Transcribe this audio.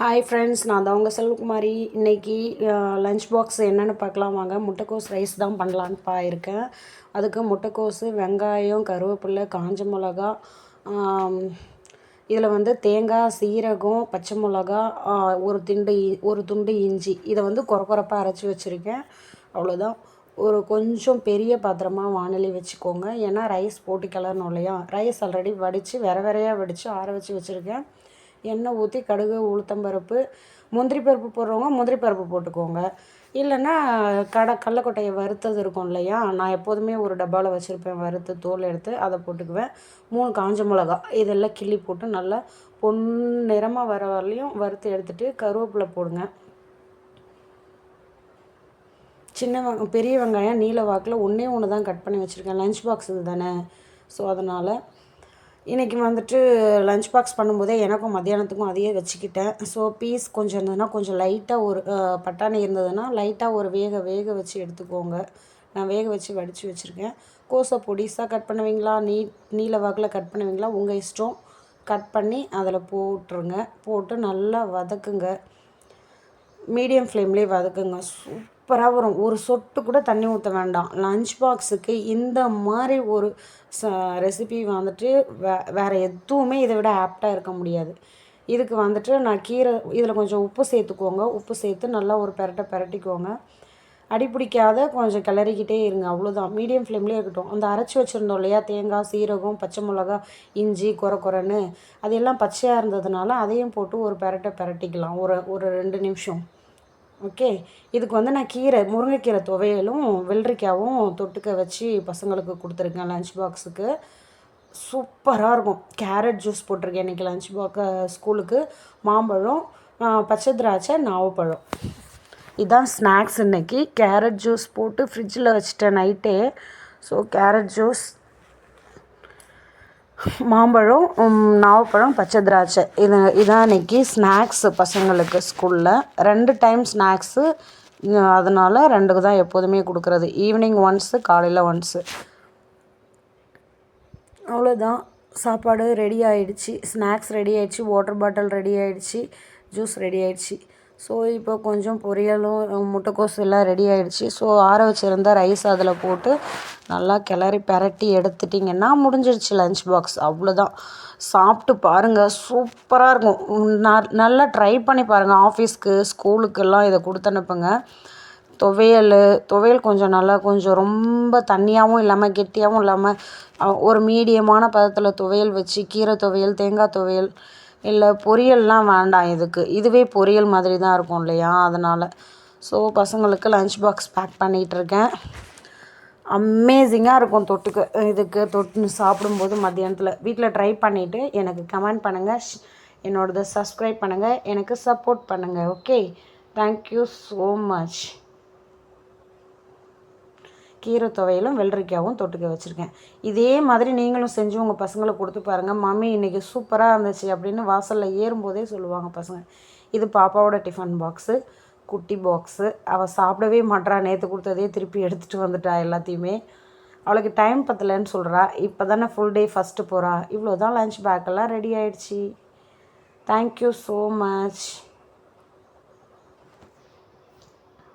Hi friends நான் தான் உங்கள் செல்வகுமாரி. இன்றைக்கி லஞ்ச் பாக்ஸ் என்னென்னு பார்க்கலாம் வாங்க. முட்டைக்கோஸ் ரைஸ் தான் பண்ணலான்னு பாயிருக்கேன். அதுக்கு முட்டைக்கோஸு வெங்காயம் கருவேப்பிலை காஞ்ச மிளகா இதில் வந்து தேங்காய் சீரகம் பச்சை மிளகா ஒரு திண்டு ஒரு துண்டு இஞ்சி. இதை வந்து குறை அரைச்சி வச்சுருக்கேன். அவ்வளோதான் ஒரு கொஞ்சம் பெரிய பாத்திரமாக வானொலி வச்சுக்கோங்க. ஏன்னா ரைஸ் போட்டு கிளறணும் இல்லையா? ரைஸ் ஆல்ரெடி வடித்து வெற வெறையாக வடித்து ஆற வச்சு வச்சுருக்கேன். எண்ணெய் ஊற்றி கடுகு உளுத்தம்பருப்பு முந்திரி பருப்பு போடுறவங்க முந்திரி பருப்பு போட்டுக்கோங்க. இல்லைன்னா கடை கடலக்கொட்டையை வறுத்தது இருக்கும் இல்லையா? நான் எப்போதுமே ஒரு டப்பாவில் வச்சுருப்பேன். வறுத்து தோல் எடுத்து அதை போட்டுக்குவேன். மூணு காஞ்ச மிளகா. இதெல்லாம் கிள்ளி போட்டு நல்லா பொன் நிறமாக வர வரலையும் வறுத்து எடுத்துகிட்டு கருவேப்பிலை போடுங்க. சின்ன வெங்க பெரிய வெங்காயம் நீல வாக்கில் ஒன்றே ஒன்று தான் கட் பண்ணி வச்சுருக்கேன். லஞ்ச் பாக்ஸ் இது தானே ஸோ அதனால் இன்றைக்கி வந்துட்டு லஞ்ச் பாக்ஸ் பண்ணும்போதே எனக்கும் மத்தியானத்துக்கும் அதையே வச்சுக்கிட்டேன். ஸோ பீஸ் கொஞ்சம் இருந்ததுன்னா கொஞ்சம் லைட்டாக ஒரு பட்டாணி இருந்ததுன்னா லைட்டாக ஒரு வேக வேக வச்சு எடுத்துக்கோங்க. நான் வேக வச்சு வடித்து வச்சுருக்கேன். கோஸை பொடிசாக கட் பண்ணுவீங்களா? நீ நீல வாக்கில் கட் பண்ணுவீங்களா? உங்கள் இஷ்டம். கட் பண்ணி அதில் போட்டுருங்க. போட்டு நல்லா வதக்குங்க. மீடியம் ஃப்ளேம்லேயே வதக்குங்க. சூப்பராக வரும். ஒரு சொட்டு கூட தண்ணி ஊற்ற வேண்டாம். லஞ்ச் பாக்ஸுக்கு இந்த மாதிரி ஒரு ச ரெசிபி வந்துட்டு வே வேறு எதுவுமே இதை விட ஆப்டாக இருக்க முடியாது. இதுக்கு வந்துட்டு நான் கீரை இதில் கொஞ்சம் உப்பு சேர்த்துக்கோங்க. உப்பு சேர்த்து நல்லா ஒரு பெரட்டை பெரட்டிக்கோங்க. அடி பிடிக்காத கொஞ்சம் கிளறிக்கிட்டே இருங்க அவ்வளோதான் மீடியம் ஃப்ளேம்லேயே இருக்கட்டும். அந்த அரைச்சி வச்சுருந்தோம் இல்லையா? தேங்காய் சீரகம் பச்சை மிளகா இஞ்சி குறை குறைன்னு அது எல்லாம் பச்சையாக இருந்ததுனால அதையும் போட்டு ஒரு பெரட்டை பெரட்டிக்கலாம். ஒரு ஒரு ரெண்டு நிமிஷம். ஓகே? இதுக்கு வந்து நான் கீரை முருங்கைக்கீரை துவையலும் வெள்ளரிக்காவும் தொட்டுக்க வச்சு பசங்களுக்கு கொடுத்துருக்கேன் லஞ்ச் பாக்ஸுக்கு சூப்பராக இருக்கும். கேரட் ஜூஸ் போட்டிருக்கேன் இன்றைக்கி லஞ்ச் பாக்க ஸ்கூலுக்கு. மாம்பழம் பச்சை திராட்சை நாவப்பழம். இதுதான் ஸ்நாக்ஸ் இன்றைக்கி கேரட் ஜூஸ் போட்டு ஃப்ரிட்ஜில் வச்சுட்டேன் நைட்டே. ஸோ கேரட் ஜூஸ் மாம்பழம் நாவப்பழம் பச்சை திராட்சை. இது இதான் இன்றைக்கி ஸ்நாக்ஸு பசங்களுக்கு ஸ்கூலில் ரெண்டு டைம் ஸ்நாக்ஸு அதனால் ரெண்டுக்கு தான் எப்போதுமே கொடுக்குறது. ஈவினிங் ஒன்ஸு காலையில் ஒன்ஸு அவ்வளோதான் சாப்பாடு ரெடி ஆகிடுச்சி ஸ்நாக்ஸ் ரெடி ஆகிடுச்சி வாட்டர் பாட்டில் ரெடி ஆகிடுச்சி ஜூஸ் ரெடி ஆகிடுச்சி ஸோ இப்போ கொஞ்சம் பொரியலும் முட்டைக்கோஸ் எல்லாம் ரெடி ஆகிடுச்சி ஸோ ஆற வச்சுருந்த ரைஸ் அதில் போட்டு நல்லா கிளறி பெரட்டி எடுத்துட்டிங்கன்னா முடிஞ்சிடுச்சு லஞ்ச் பாக்ஸ் அவ்வளோதான் சாப்பிட்டு பாருங்கள் சூப்பராக இருக்கும். நல்லா ட்ரை பண்ணி பாருங்கள் ஆஃபீஸ்க்கு ஸ்கூலுக்கெல்லாம் இதை கொடுத்து அனுப்புங்க. துவையல் துவையல் கொஞ்சம் நல்லா கொஞ்சம் ரொம்ப தண்ணியாகவும் இல்லாமல் கெட்டியாகவும் இல்லாமல் ஒரு மீடியமான பதத்தில் துவையல் வச்சு கீரை துவையல் தேங்காய் துவையல் இல்லை பொரியல்லாம் வேண்டாம் இதுக்கு. இதுவே பொரியல் மாதிரி தான் இருக்கும் இல்லையா? அதனால். ஸோ பசங்களுக்கு லஞ்ச் பாக்ஸ் பேக் பண்ணிகிட்ருக்கேன் அமேசிங்காக இருக்கும் தொட்டுக்கு இதுக்கு தொட்டு சாப்பிடும்போது மத்தியானத்தில். வீட்டில் ட்ரை பண்ணிவிட்டு எனக்கு கமெண்ட் பண்ணுங்கள் என்னோடது சப்ஸ்கிரைப் பண்ணுங்கள் எனக்கு சப்போர்ட் பண்ணுங்கள் ஓகே தேங்க்யூ ஸோ மச் கீரை துவையலும் வெள்ளரிக்காவும் தொட்டுக்க வச்சுருக்கேன். இதே மாதிரி நீங்களும் செஞ்சு உங்கள் பசங்களை கொடுத்து பாருங்கள் மம்மி இன்றைக்கி சூப்பராக இருந்துச்சு அப்படின்னு வாசலில் ஏறும்போதே சொல்லுவாங்க பசங்க. இது பாப்பாவோட டிஃபன் பாக்ஸு குட்டி பாக்ஸு. அவள் சாப்பிடவே மாட்றா. நேற்று கொடுத்ததே திருப்பி எடுத்துகிட்டு வந்துட்டா எல்லாத்தையுமே. அவளுக்கு டைம் பத்தலைன்னு சொல்கிறா இப்போ தானே ஃபுல் டே ஃபஸ்ட்டு போகிறா இவ்வளோ தான் லன்ச் பேக்கெல்லாம் ரெடி ஆயிடுச்சு தேங்க்யூ ஸோ மச்